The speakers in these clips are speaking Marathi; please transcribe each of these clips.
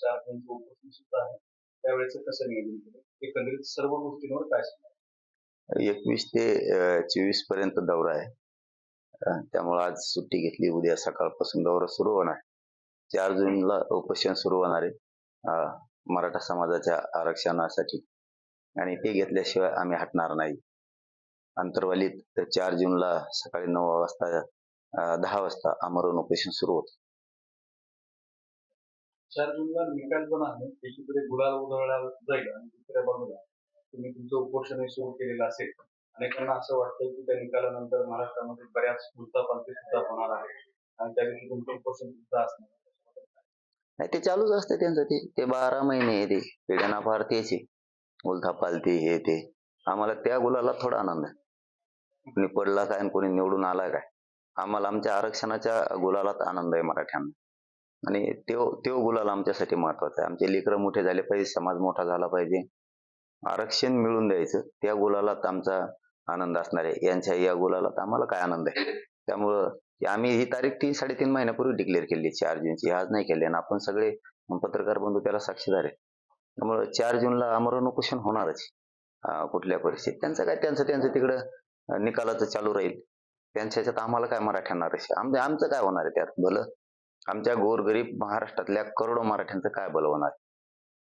चार जणांचं उपोषण सुद्धा आहे त्यावेळेचं कसं नियोजन केलं? एकंदरीत सर्व गोष्टींवर काय एकवीस ते चोवीसपर्यंत दौरा आहे. त्यामुळे आज सुट्टी घेतली. उद्या सकाळपासून दौरा सुरू होणार. चार जूनला उपोषण सुरू होणार आहे मराठा समाजाच्या आरक्षणासाठी. आणि ते घेतल्याशिवाय आम्ही हटणार नाही. अंतर्वालीत चार जूनला सकाळी नऊ वाजता दहा वाजता आमरण उपोषण सुरू होतं. चार जूनला निकाल पण आहे. एकीकडे गुलाल उधळला जाईल आणि दुसऱ्या बाजूला तुम्ही तुमचं उपोषणही सुरू केलेलं असेल. अनेकांना असं वाटतं की त्या निकालानंतर महाराष्ट्रामध्ये बऱ्याच पालखी सुद्धा होणार आहे आणि त्या दिवशी तुमचं उपोषण सुद्धा असणार नाही ते चालूच असते त्यांचं ते. ते बारा महिने आहे ते. पिढ्याना फार तेच आहे. उलथा पालती हे ते. आम्हाला त्या गुलाला थोडा आनंद आहे. कोणी पडला काय आणि कोणी निवडून आला काय? आम्हाला आमच्या आरक्षणाच्या गुलालात आनंद आहे मराठ्यांना. आणि त्यो त्यो गुलाल आमच्यासाठी महत्त्वाचा आहे. आमचे लेकरं मोठे झाले पाहिजे समाज मोठा झाला पाहिजे. आरक्षण मिळून द्यायचं. त्या गुलालात आमचा आनंद असणार आहे. यांच्या या गुलालात आम्हाला काय आनंद आहे? त्यामुळं आम्ही ही तारीख ती साडेतीन महिन्यापूर्वी डिक्लेअर केली. चार जूनची. आज नाही केली. आणि आपण सगळे पत्रकार बंधू त्याला साक्षीदार आहे. त्यामुळे चार जूनला आमरण उपोषण होणारच. कुठल्या परिस्थितीत? त्यांचं काय? त्यांचं त्यांचं तिकडं निकालाचं चालू राहील. त्यांच्या ह्याच्यात आम्हाला काय मराठ्यांना रस आमचं आमचं काय होणार आहे त्यात? भलं? आमच्या गोरगरीब महाराष्ट्रातल्या करोडो मराठ्यांचं काय भलं होणार?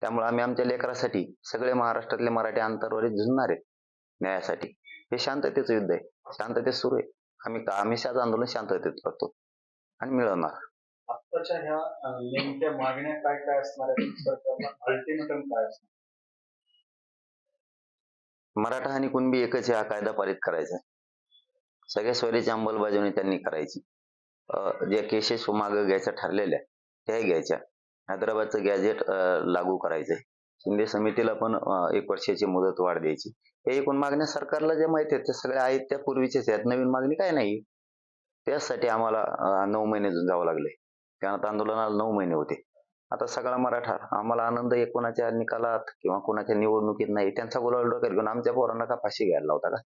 त्यामुळे आम्ही आमच्या लेकरासाठी सगळे महाराष्ट्रातले मराठी अंतरवरीत झुंजणार आहेत न्यायासाठी. हे शांततेचं युद्ध आहे. शांततेत सुरू आहे. आम्ही हमेशाच आंदोलन शांततेत करतो. आणि मिळवणार. आत्ताच्या ह्या अं, नेमक्या मागण्या काय काय असणार आहेत? सरकारला अल्टिमेटम काय असणार? मराठा आणि कुणबी एकच हा कायदा पारित करायचा सगळ्या स्वरीची अंमलबजावणी त्यांनी करायची. ज्या केसेस मागं घ्यायच्या ठरलेल्या त्याही घ्यायच्या. हैदराबादचं गॅजेट लागू करायचंय. शिंदे समितीला पण एक वर्षाची मुदत वाढ द्यायची. हे एकूण मागण्या सरकारला ज्या माहिती आहेत त्या सगळ्या आहेत त्या पूर्वीच्याच आहेत. नवीन मागणी काय नाही. त्याचसाठी आम्हाला नऊ महिने जावं लागले. त्यानंतर आंदोलनाला नऊ महिने होते. आता सगळा मराठा आम्हाला आनंद आहे कोणाच्या निकालात किंवा कोणाच्या निवडणुकीत नाही त्यांचा गुलाल डोक्यात घेऊन आमच्या पोरांना का फाशी घ्यायला लावता का?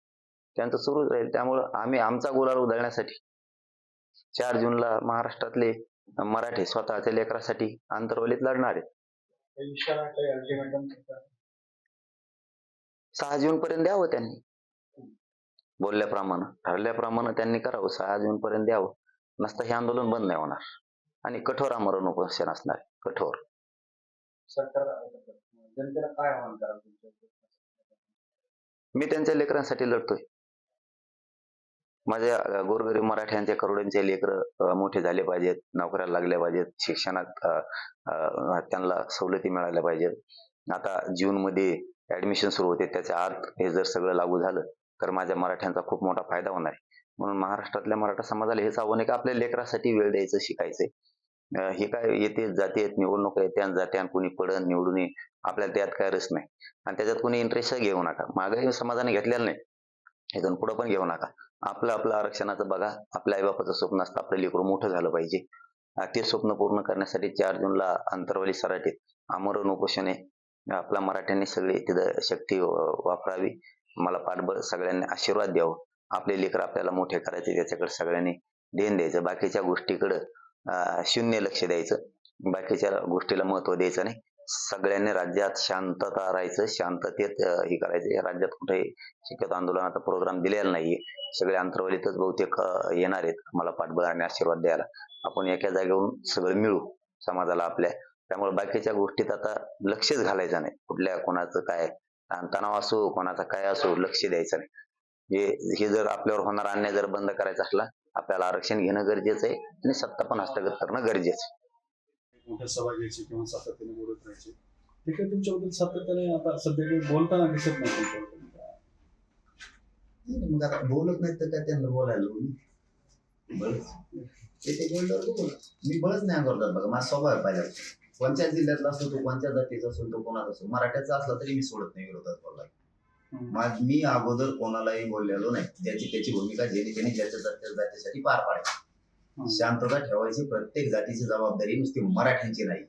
त्यांचं सुरूच राहील. त्यामुळं आम्ही आमचा गुलाल उधळण्यासाठी चार जूनला महाराष्ट्रातले मराठी स्वतःच्या लेकरासाठी आंतरवलीत लढणार आहेत. सहा जून पर्यंत द्यावं त्यांनी. बोलल्याप्रमाणे ठरल्याप्रमाणे त्यांनी करावं. सहा जून पर्यंत द्यावं. नसतं हे आंदोलन बंद नाही होणार. आणि कठोर आमरण उपोषण असणार कठोर. मी त्यांच्या लेकरांसाठी लढतोय. माझ्या गोरगरीब मराठ्यांचे करोड्यांचे लेकर मोठे झाले पाहिजेत नोकऱ्याला लागल्या पाहिजेत शिक्षणात त्यांना सवलती मिळाल्या पाहिजेत. आता जून मध्ये ऍडमिशन सुरू होते त्याच्या आत हे जर सगळं लागू झालं तर माझ्या मराठ्यांचा खूप मोठा फायदा होणार आहे. म्हणून महाराष्ट्रातल्या मराठा समाजाला हेच आव्हान आहे की आपल्या लेकरासाठी वेळ द्यायचं शिकायचंय. हे काय येते जाते निवडणूक येत्या जात्या कुणी पडन निवडून ये आपल्याला त्यात काय रस नाही. आणि त्याच्यात कोणी इंटरेस्ट घेऊ नका. मागे समाजाने घेतलेलं नाही. इथून पुढं पण घेऊ नका. आपलं आपलं आरक्षणाचं बघा. आपल्या आईबापाचं स्वप्न असतं आपलं लेकरू मोठं झालं पाहिजे. ते स्वप्न पूर्ण करण्यासाठी चार जूनला अंतरवाली सराटीत आमरण उपोषण आहे आपल्या मराठ्यांनी सगळी तिथं शक्ती वापरावी. मला पाठबळ सगळ्यांनी आशीर्वाद द्यावं. आपले लेकर आपल्याला मोठे करायचे त्याच्याकडे सगळ्यांनी देण द्यायचं. बाकीच्या गोष्टीकडं अं, शून्य लक्ष द्यायचं. बाकीच्या गोष्टीला महत्त्व द्यायचं नाही. सगळ्यांनी राज्यात शांतता राहायचं. शांततेत हे करायचं. राज्यात कुठेही शक्यतो आंदोलनाचा प्रोग्राम दिलेला नाहीये. सगळे अंतरवलीतच बहुतेक येणार आहेत. मला पाठबळ आणि आशीर्वाद द्यायला. आपण एका जागेवरून सगळं मिळू समाजाला आपल्या. त्यामुळे बाकीच्या गोष्टीत आता लक्षच घालायचं नाही. कुठल्या कोणाचं काय तणाव असो कोणाचा काय असो लक्ष द्यायचं नाही. हे हे जर आपल्यावर होणारा अन्याय जर बंद करायचा असला आपल्याला आरक्षण घेणं गरजेचं आहे आणि सत्ता पण हस्तगत करणं गरजेचं आहे. मोठ्या सभा घ्यायची किंवा सातत्याने बोलत राहायचे. ते काय तुमच्याबद्दल सातत्याने आता सध्या काही बोलताना दिसत नाही तुमच्याबद्दल. मग आता बोलत नाही तर काय त्यांना बोलायला? बळच ते ते बोलल्यावर बोला मी बळच नाही अंगवतात बघा माझा स्वभाव पाहिजे कोणत्या जिल्ह्यातला असतो तो कोणत्या जातीचा असो तो कोणाचा असो. मराठ्याचा असला तरी मी सोडत नाही विरोधात बोलला मी अगोदर कोणालाही बोललेलो नाही. ज्याची त्याची भूमिका ज्याने त्याने ज्याच्या जात्या जातीसाठी पार पाडायची शांतता ठेवायची प्रत्येक जातीची जबाबदारी नुसती मराठ्यांची नाही.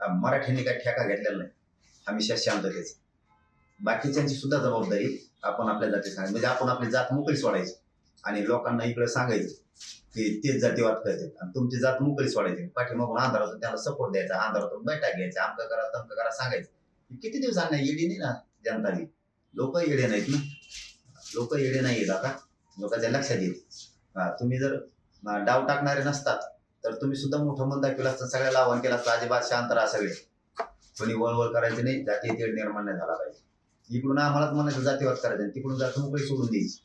मराठ्यांनी काय ठेका घेतलेला नाही. हमेशा शांततेची. बाकीच्यांची सुद्धा जबाबदारी आपण आपल्या जाती सांग म्हणजे आपण आपली जात मोकळी सोडायची. आणि लोकांना इकडे सांगायचं की तेच जाती वाट करतात. आणि तुमची जात मोकळी सोडायची. पाठीमागून अंधारातून त्याला सपोर्ट द्यायचा. अंधारातून बैठक घ्यायचा. आमका करा तमका करा सांगायचं. किती दिवसांना येडी नाही ना जनतानी लोक येडे नाहीत ना. लोक येडे नाही येत आता. लोकांच्या लक्षात येत तुम्ही जर डाव टाकणारे नसतात तर तुम्ही सुद्धा मोठं मन दाखवलं असतं. सगळ्याला आव्हान केलं असतं. अजिबात शांत राहा सगळे. कोणी वळवळ करायचे नाही. जाती तेढ निर्माण नाही झाला पाहिजे. इकडून आम्हालाच म्हणायचं जातीवाद करायचं तिकडून जात मोकळी सोडून द्यायची.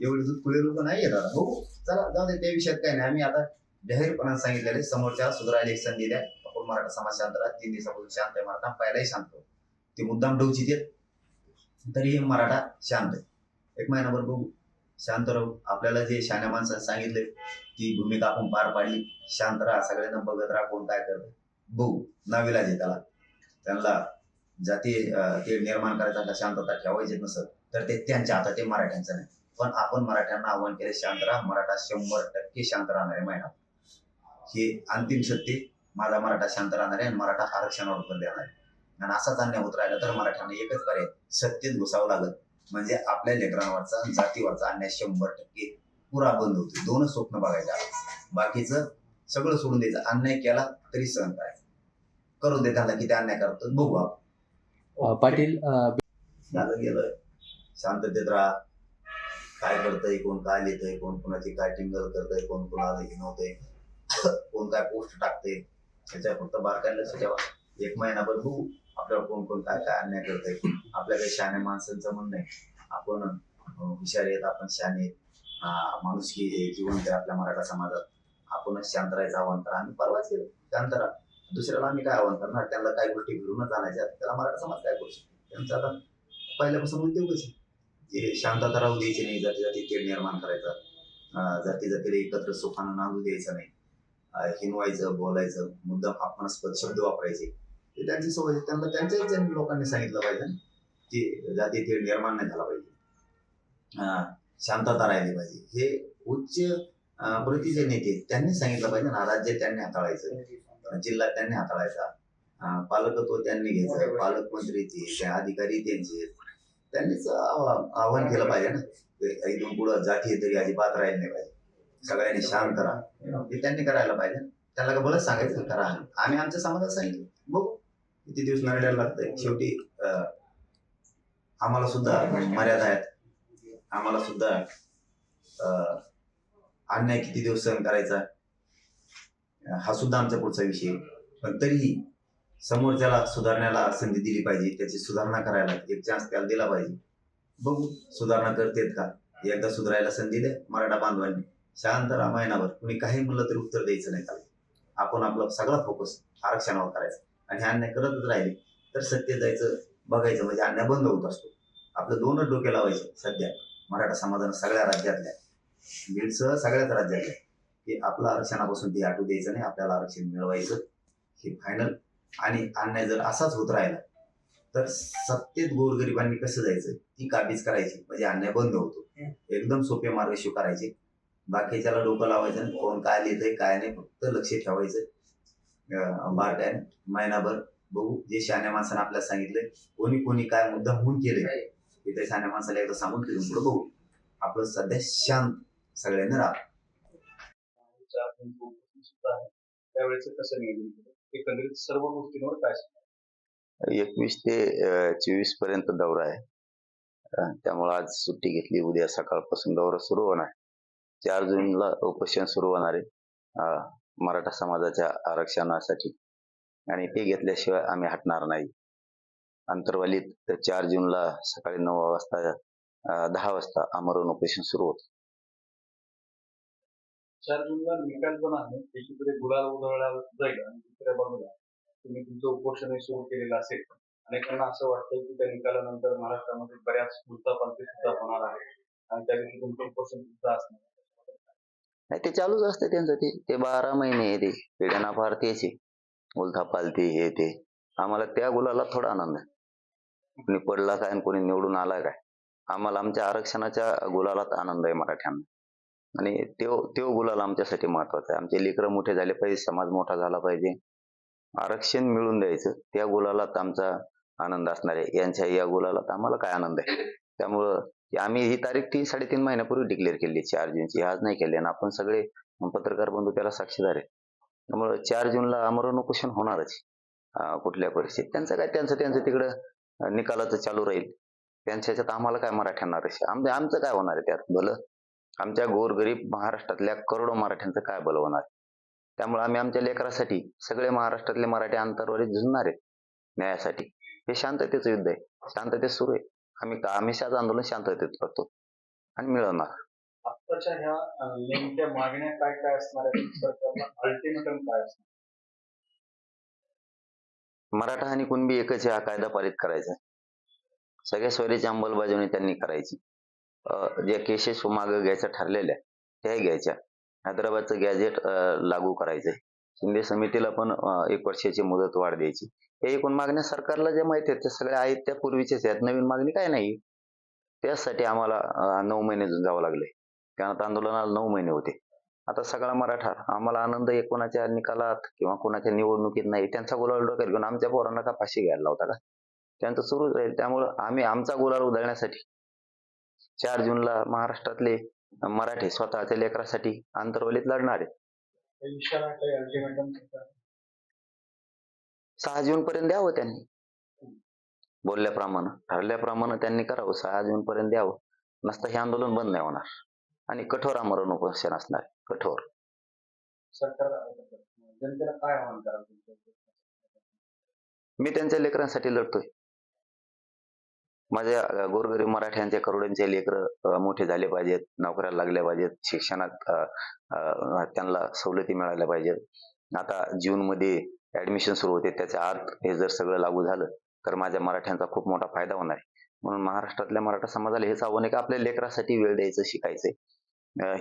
एवढे दूध पुढे लोक नाही येत आता. हो चला जाऊ दे त्या विषयात काय नाही. आम्ही आता जाहीरपणाने सांगितलेले समोरच्या सुधारायला एक संधी द्या. आपण मराठा समाज शांत राहा. तीन दिवसापासून शांत आहे. मराठा पहिलाही शांत ते मुद्दाम डोची देत. तरीही मराठा शांत आहे. एक महिनाभर बघू. शांत राहू. आपल्याला जे शाण्या माणसाने सांगितले ती भूमिका आपण पार पाडली. शांत राहा. सगळ्यांना बघत राहा कोण काय करतं बघू. नाविलाज जे त्याला त्यांना जाती ते निर्माण करायचा का शांतता ठेवायची नसत तर ते त्यांच्या हातात ते मराठ्यांचं नाही. पण आपण मराठ्यांना आव्हान केले शांत राहा. मराठा शंभर टक्के शांत राहणार आहे महिना हे अंतिम सत्य माझा मराठा शांत राहणार आहे आणि मराठा आरक्षणावर पण देणार. आहे आणि असाच अन्याय होत राहिला तर मराठ्यांना एकच पर्याय सत्तेत घुसावं लागत म्हणजे आपल्या लेकरांवरचा आणि जातीवरचा अन्याय शंभर टक्के पुरा बंद होतो. दोनच स्वप्न बघायचं बाकीचं सगळं सोडून द्यायचं. अन्याय केला तरी सहन करायचं. करू दे त्यांना किती अन्याय करतो? बघू आपण. पाटील झालं गेलं. शांततेत राहा. काय करतंय कोण काय लिहितंय कोण कोणाची काय टिंगल करतंय कोण कोणाला हिनवतंय कोण काय पोस्ट टाकतंय. त्याच्या फक्त बारकाईला ठेवा. एक महिनाभर बघू आपल्याला कोण कोण काय काय अन्याय करतंय. आपल्या काही शहाण्या माणसांचं म्हणणं आहे. आपण हुशार आहेत आपण शहाणे आहेत. माणुसकी जिवंत आहे आपल्या मराठा समाजात. आपणच शांत राहायचं आव्हान करा. आम्ही परवाच केलं शांत राहा. दुसऱ्याला आम्ही काय आव्हान करणार? त्यांना काही गोष्टी घडूनच आणायच्या त्याला मराठा समाज काय करू शकतो? त्यांचं आता पहिल्यापासून उद्योगच आहे. जे शांतता राहू द्यायची नाही जाती जाती तेढ निर्माण करायचा. जाती जातीला एकत्र सुखानं नांदू द्यायचं नाही. हिनवायचं बोलायचं मुद्दा अपमानास्पद शब्द वापरायचे. ते त्यांची सवय त्यांना त्यांच्याच लोकांनी सांगितलं पाहिजे की जाती तेढ निर्माण नाही झाला पाहिजे. अं, शांतता राहिली पाहिजे. हे उच्च प्रतीचे नेते त्यांनी सांगितलं पाहिजे ना राज्य त्यांनी हाताळायचं. जिल्हा त्यांनी हाताळायचा. पालकत्व त्यांनी घ्यायचं. पालकमंत्री ते त्या अधिकारी त्यांचे. त्यांनीच आव्हा- आव्हान केलं पाहिजे ना. ते इथून पुढं जाती तरी अजिबात राहिले नाही पाहिजे. सगळ्यांनी शांत राहा. हे त्यांनी करायला पाहिजे. त्याला का बरंच सांगायचं करा आम्ही आमच्या समाजात सांगितलं. बघू. किती दिवस नरड्याला लागतंय. शेवटी अं, आम्हाला सुद्धा मर्यादा आहेत. आम्हाला सुद्धा अं, अन्याय किती दिवस सहन करायचा? हा सुद्धा आमचा पुढचा विषय. पण तरीही समोरच्याला सुधारण्याला संधी दिली पाहिजे त्याची सुधारणा करायला एक चान्स त्याला दिला पाहिजे. बघू सुधारणा करतेत का? एकदा सुधारायला संधी द्या मराठा बांधवांनी. शांत रामायणावर कुणी काही म्हणलं तरी उत्तर द्यायचं नाही त्याला. आपण आपला सगळा फोकस आरक्षणावर करायचा. आणि अन्याय करतच राहिले. तर सत्य जायचं बघायचं म्हणजे अन्याय बंद होत असतो. आपलं दोनच डोके लावायचे सध्या. मराठा समाजानं सगळ्या राज्यातल्या. बीडसह सगळ्याच राज्यातल्या. की आपलं आरक्षणापासून ते आटू द्यायचं नाही आपल्याला आरक्षण मिळवायचं. हे फायनल आणि अन्याय जर असाच होत राहिला तर सत्तेत गोरगरिबांनी कसं जायचं? ती काबीज करायची. म्हणजे अन्याय बंद होतो. एकदम सोपे मार्ग स्वीकारायचे. बाकीच्याला डोकं लावायचं कोण काय लिहितंय काय नाही फक्त लक्ष ठेवायचं. अं, बारकाईने महिनाभर बघू. जे शहाण्या माणसानं आपल्याला सांगितलंय कोणी कोणी काय मुद्दा होऊन केले ते शहाण्या माणसाला एकदा सांगून तिथून पुढे बघू. आपलं सध्या शांत सगळ्यांनी राहा आमच्या आपण जो उपस्थित सुद्धा आहे. त्यावेळेच कसं नियोजन केलं? एकंदरीत सर्व गोष्टींवर काय एकवीस ते चोवीसपर्यंत दौरा आहे. त्यामुळे आज सुट्टी घेतली. उद्या सकाळपासून दौरा सुरू होणार. चार जूनला उपोषण सुरू होणार आहे. मराठा समाजाच्या आरक्षणासाठी. आणि ते घेतल्याशिवाय आम्ही हटणार नाही. अंतर्वालीत चार जूनला सकाळी नऊ वाजता दहा वाजता आमरण उपोषण सुरू होतं. चार जूनला निकाल पण आहे एकीकडे गुलाल उधळला जाईल आणि दुसऱ्या बाजूला तुम्ही तुमचं उपोषण सुरू केलेलं असेल. अनेकांना असं वाटतं की त्या निकालानंतर महाराष्ट्रामध्ये बऱ्याच पालखी सुद्धा होणार आहे. आणि त्या दिवशी तुमचं उपोषण सुद्धा असणार नाही ते चालूच असते त्यांचं ते. ते बारा महिने आहे ते. पिढ्याना फार तेच उलथा पालती हे ते. आम्हाला त्या गुलाला थोडा आनंद आहे. कोणी पडला काय आणि कोणी निवडून आला काय? आम्हाला आमच्या आरक्षणाच्या गुलालात आनंद आहे मराठ्यांना. आणि त्यो त्यो गुलाल आमच्यासाठी महत्त्वाचा आहे. आमचे लेकरं मोठे झाले पाहिजे समाज मोठा झाला पाहिजे. आरक्षण मिळून द्यायचं. त्या गुलालात आमचा आनंद असणार आहे. यांच्या या गुलालात आम्हाला काय आनंद आहे? त्यामुळं आम्ही ही तारीख तीन साडेतीन महिन्यापूर्वी डिक्लेअर केली चार जूनची. आज नाही केली आणि आपण सगळे पत्रकार बंधू त्याला साक्षीदार आहे. त्यामुळं चार जूनला आमरण उपोषण होणारच. कुठल्या परिस्थितीत? त्यांचं काय? त्यांचं त्यांचं तिकडं निकालाचं चालू राहील. त्यांच्या ह्याच्यात आम्हाला काय मराठ्यांना रस आमचं आमचं काय होणार आहे त्यात? भलं? आमच्या गोरगरीब महाराष्ट्रातल्या करोडो मराठ्यांचं काय भलं होणार? त्यामुळे आम्ही आमच्या लेकरासाठी सगळे महाराष्ट्रातले मराठी अंतरवारी झुंजणार आहेत. न्यायासाठी. हे शांततेचं युद्ध आहे. शांततेत सुरू आहे. आम्ही हमेशाच आंदोलन शांततेत करतो. आणि मिळवणार. आत्ताच्या ह्या अं, नेमक्या मागण्या काय काय असणार आहेत? सरकारला अल्टिमेटम काय असणार? मराठा आणि कुणबी एकच हा कायदा पारित करायचा. सगळ्या स्वैरीची अंमलबजावणी त्यांनी करायची. ज्या केसेस मागं घ्यायच्या ठरलेल्या त्याही घ्यायच्या. हैदराबादचं गॅजेट लागू करायचंय. शिंदे समितीला पण एक वर्षाची मुदत वाढ द्यायची. हे एकूण मागण्या सरकारला ज्या माहिती आहेत त्या सगळ्या आहेत त्या पूर्वीच्याच आहेत. नवीन मागणी काय नाही. त्यासाठी आम्हाला नऊ महिने जावं लागले. त्यानंतर आंदोलनाला नऊ महिने होते. आता सगळा मराठा आम्हाला आनंद आहे कोणाच्या निकालात किंवा कोणाच्या निवडणुकीत नाही त्यांचा गुलाल डोक्यात घेऊन आमच्या पोरांना का फाशी घ्यायला लावता का? त्यांचं सुरूच राहील. त्यामुळं आम्ही आमचा गुलाल उधळण्यासाठी चार जूनला महाराष्ट्रातले मराठी स्वतःच्या लेकरासाठी आंतरवलीत लढणार आहेत. सहा जून पर्यंत द्यावं त्यांनी. बोलल्याप्रमाणे ठरल्याप्रमाणे त्यांनी करावं. सहा जून पर्यंत द्यावं. नसतं हे आंदोलन बंद नाही होणार. आणि कठोर आमरण उपोषण असणार. कठोर? मी त्यांच्या लेकरांसाठी लढतोय. माझ्या गोरगरीब मराठ्यांच्या करोड्यांचे लेकर मोठे झाले पाहिजेत नोकऱ्याला लागल्या पाहिजेत शिक्षणात त्यांना सवलती मिळाल्या पाहिजेत. आता जून मध्ये ऍडमिशन सुरू होते त्याच्या आत हे जर सगळं लागू झालं तर माझ्या मराठ्यांचा खूप मोठा फायदा होणार आहे. म्हणून महाराष्ट्रातल्या मराठा समाजाला हेच आव्हान आहे की आपल्या लेकरासाठी वेळ द्यायचं शिकायचंय.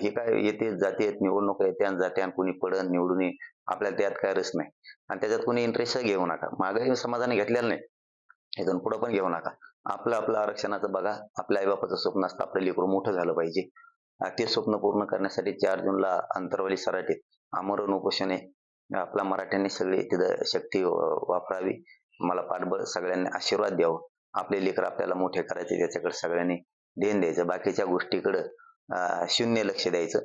हे काय येते जाते निवडणूक येते आणि जाते आणि कुणी पडन निवडून आपल्याला त्यात काय रस नाही. आणि त्याच्यात कोणी इंटरेस्ट घेऊ नका. मागही समाजाने घेतलेलं नाही. इथून पुढं पण घेऊ नका. आपलं आपलं आरक्षणाचं बघा. आपल्या आईबापाचं स्वप्न असतं आपलं लेकरू मोठं झालं पाहिजे. ते स्वप्न पूर्ण करण्यासाठी चार जूनला अंतरवली सराटीत आमरण उपोषण आहे. आपल्या मराठ्यांनी सगळी तिथं शक्ती वापरावी. मला पाठबळ सगळ्यांनी आशीर्वाद द्यावं. आपले लेकर आपल्याला मोठे करायचे त्याच्याकडे सगळ्यांनी देण द्यायचं. बाकीच्या गोष्टीकडं अं, शून्य लक्ष द्यायचं.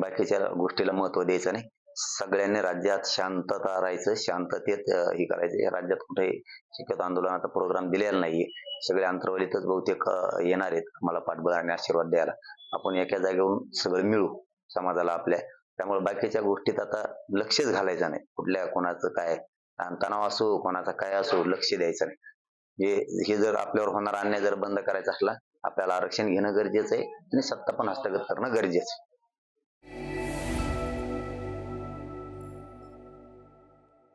बाकीच्या गोष्टीला महत्त्व द्यायचं नाही. सगळ्यांनी राज्यात शांतता राहायचं. शांततेत हे करायचं. राज्यात कुठेही शक्यतो आंदोलनाचा प्रोग्राम दिलेला नाहीये. सगळे अंतरवलीतच बहुतेक येणार आहेत. मला पाठबळ आणि आशीर्वाद द्यायला. आपण एका जागेवरून सगळं मिळू समाजाला आपल्या. त्यामुळे बाकीच्या गोष्टीत आता लक्षच घालायचं नाही. कुठल्या कोणाचं काय तणाव असो कोणाचा काय असो लक्ष द्यायचं नाही. हे हे जर आपल्यावर होणारा अन्याय जर बंद करायचा असला आपल्याला आरक्षण घेणं गरजेचं आहे आणि सत्ता पण हस्तगत करणं गरजेचं आहे.